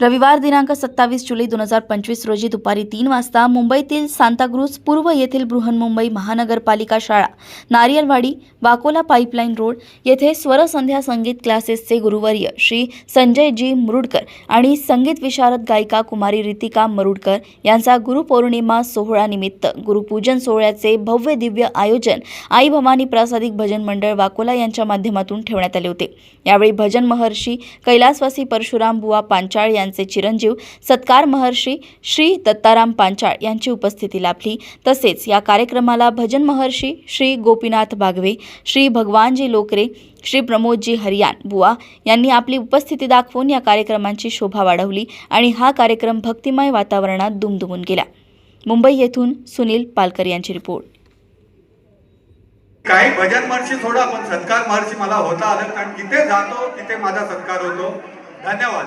रविवार दिनांक सत्तावीस जुलै दोन हजार पंचवीस रोजी दुपारी तीन वाजता मुंबईतील सांताक्रूज पूर्व येथील बृहन्मुंबई महानगरपालिका शाळा नारियलवाडी वाकोला पाईपलाईन रोड येथे स्वरसंध्या संगीत क्लासेसचे गुरुवर्य श्री संजय जी मुरुडकर आणि संगीत विशारद गायिका कुमारी रितिका मरुडकर यांचा गुरुपौर्णिमा सोहळानिमित्त गुरुपूजन सोहळ्याचे भव्य दिव्य आयोजन आई भवानी प्रासादिक भजन मंडळ वाकोला यांच्या माध्यमातून ठेवण्यात आले होते. यावेळी भजन महर्षी कैलासवासी परशुराम बुवा पांचाळ यांचे चिरंजीव सत्कार महर्षी श्री दत्ताराम पांचाळ यांची उपस्थिती लाभली. तसेच या कार्यक्रमाला भजन महर्षी श्री गोपीनाथ बागवे श्री भगवानजी लोकरे श्री प्रमोदजी हरियान बुवा यांनी आपली उपस्थिती दाखवून या कार्यक्रमांची शोभा वाढवली आणि हा कार्यक्रम भक्तिमय वातावरणात दुमदुमून गेला. मुंबई येथून सुनील पालकर यांची रिपोर्ट. काही भजन महर्षी थोडा पण सत्कार महर्षी मला होता आलं. कारण जिथे जातो तिथे माझा सत्कार होतो. धन्यवाद.